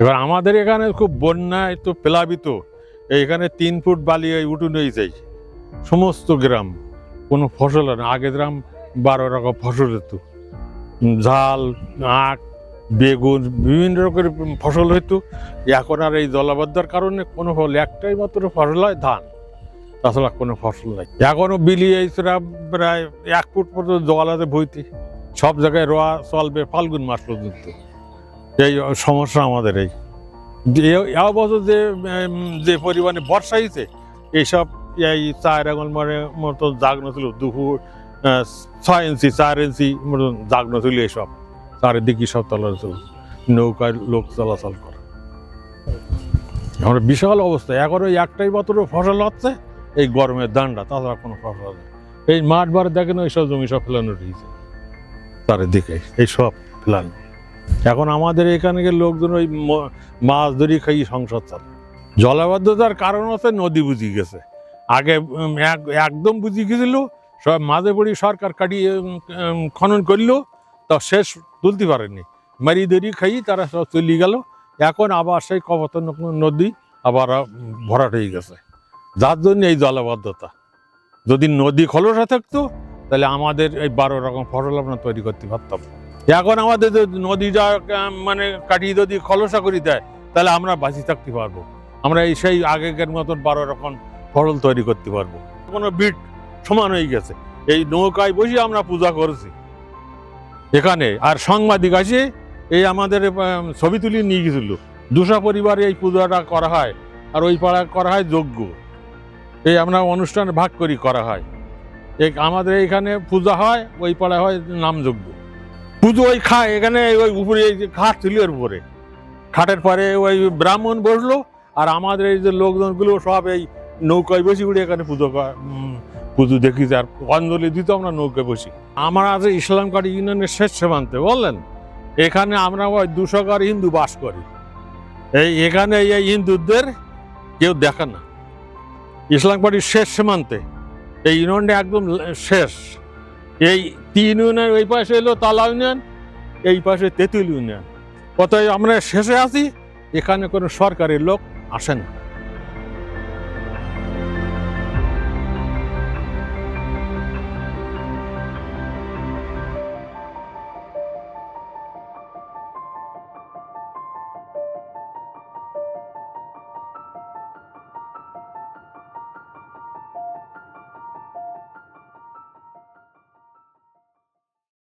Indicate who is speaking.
Speaker 1: এবার আমাদের এখানে খুব বন্যায় তো প্লাবিত। এইখানে তিন ফুট বালি এই উঠুন হয়ে যায় সমস্ত গ্রাম, কোনো ফসল হয় না। আগে গ্রাম বারো রকম ফসল হতো। ঝাল, আখ বেগুন, বিভিন্ন রকমের ফসল হতো এখন আর এই জলাবদ্ধতার কারণে কোনো ফল একটাই মাত্র ফসল হয় ধান। তাছাড়া কোনো ফসল নাই। এখনও বিলি এই প্রায় এক ফুট পর্যন্ত জল আছে বইতে। সব জায়গায় রোয়া চলবে ফাল্গুন মাস পর্যন্ত। এই সমস্যা আমাদের এই। এ বছর যে যে পরিমাণে বর্ষা হয়েছে এইসব এই চার আঙুল মানে মতো জাগ্ন ছিল দুপুর ছয় ইঞ্চি, চার ইঞ্চি মতন জাগ্ন ছিল এইসব চারিদিকে সব চলাচল নৌকায় লোক চলাচল করে। আমরা বিশাল অবস্থা। ওই একটাই মাত্র ফসল হচ্ছে, এই গরমের দান্ডা তাছাড়া কোনো ফসল নেই। এই মাঠ বার দেখেন, ওই সব জমি সব ফেলানো রয়েছে, চারিদিকে, এই সব ফেলানো। এখন আমাদের এখানে লোকজন ওই মাছ ধরি খাই সংসার চলে জলাবদ্ধতার কারণ হচ্ছে নদী বুঝি গেছে। আগে এক- একদম বুঝি গেছিল, সব মাঝে পড়ি সরকার কাটিয়ে খনন করল তা শেষ তুলতে পারেনি মারি দেরি খাই, তারা সব চলে গেল। এখন আবার সেই কবতন নদী আবার ভরাট হয়ে গেছে। যার জন্য এই জলাবদ্ধতা। যদি নদী খলসা থাকতো, তাহলে আমাদের এই বারো রকম ফসল আমরা তৈরি করতে পারতাম। এখন আমাদের নদী যা মানে কাটিয়ে যদি খলসা করে দেয়, তাহলে আমরা বাঁচি থাকতে পারব। আমরা এই সেই আগেকার মতন বারো রকম ফসল তৈরি করতে পারব। কোনো বিট সমান হয়ে গেছে। এই নৌকায় বসে আমরা পূজা করেছি। এখানে। আর সাংবাদিক আছে এই আমাদের ছবি তুলি নিয়ে গেছিল। দুশা পরিবারে এই পূজাটা করা হয়, আর ওই পাড়া করা হয় যজ্ঞ। এই আমরা অনুষ্ঠান ভাগ করি করা হয়। এই আমাদের এইখানে পূজা হয়, ওই পাড়া হয় নামযজ্ঞ পুজো ওই খা, এখানে ওই উপরে এই যে খাট ছিল এর উপরে। খাটের পরে ওই ব্রাহ্মণ বসল, আর আমাদের এই যে লোকজনগুলো সব এই নৌকায় বসি উঠে এখানে পুজো পুজো দেখি আর অঞ্জলি দিত আমরা নৌকায় বসি। আমরা আছে ইসলামকারী ইউনিয়নের শেষ সীমান্তে, বললেন, এখানে আমরা ওই দুশোকার হিন্দু বাস করি। এই এখানে এই হিন্দুদের কেউ দেখে না। ইসলাম পার্টির শেষ সীমান্তে, এই ইউনিয়নটা একদম শেষ। এই তিন ইউনিয়ন ওই পাশে এলো তালা ইউনিয়ন, এই পাশে তেঁতুল ইউনিয়ন। অতএব আমরা শেষে আছি, এখানে কোনো সরকারি লোক আসে না।